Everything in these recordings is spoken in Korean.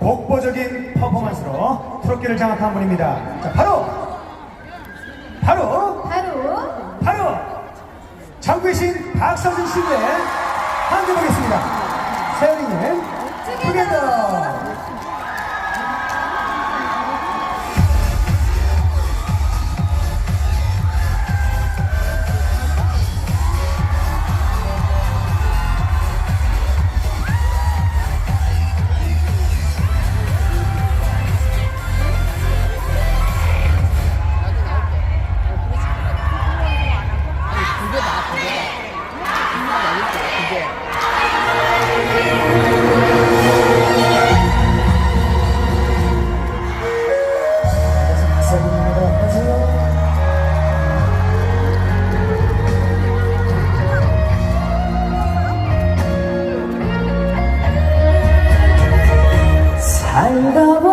독보적인 퍼포먼스로 트로키를 장악한 분입니다. 자, 바로! 바로! 바로! 바로! 장구의 신 박서진 씨의 함께 보겠습니다. 세연이님 보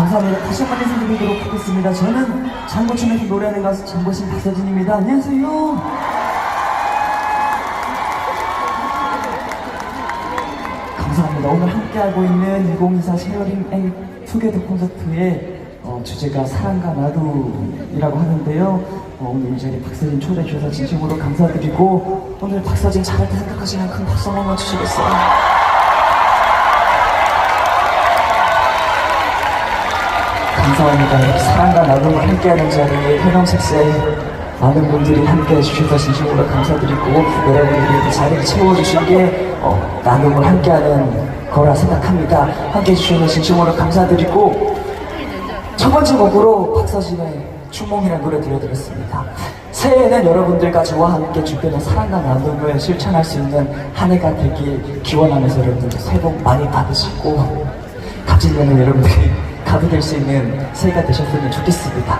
감사합니다. 다시 한 번 인사드리도록 하겠습니다. 저는 장고춤에서 노래하는 가수 장고신 박서진입니다. 안녕하세요. 감사합니다. 오늘 함께하고 있는 2024 쉐어링 앤 투게더 콘서트의 어, 주제가 사랑과 나도이라고 하는데요. 어, 오늘 이 자리에 박서진 초대해 주셔서 진심으로 감사드리고 오늘 박서진 잘할 때 생각하시면 큰 박수 한번 주시겠어요? 감사합니다. 사랑과 나눔을 함께하는 자리에 현영색사에 많은 분들이 함께 해 주셔서 진심으로 감사드리고 여러분들이 이 자리를 채워주신 게 어, 나눔을 함께하는 거라 생각합니다. 함께 해 주셔서 진심으로 감사드리고 첫 번째 곡으로 박서진의 춘몽이라는 노래 들려드렸습니다. 새해에는 여러분들과 저와 함께 주변의 사랑과 나눔을 실천할 수 있는 한 해가 되길 기원하면서 여러분들 새해 복 많이 받으시고 갑질되는 여러분들이 가도 될수 있는 새해가 되셨으면 좋겠습니다.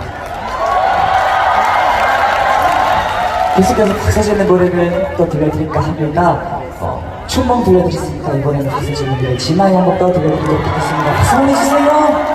계속해서 박서진의 노래를 또 들려드릴까 합니다. 어, 춘몽 들려드렸으니까 이번에는 박서진의 노래 진아이 한곡더 들려드리도록 하겠습니다. 박수 보내주세요.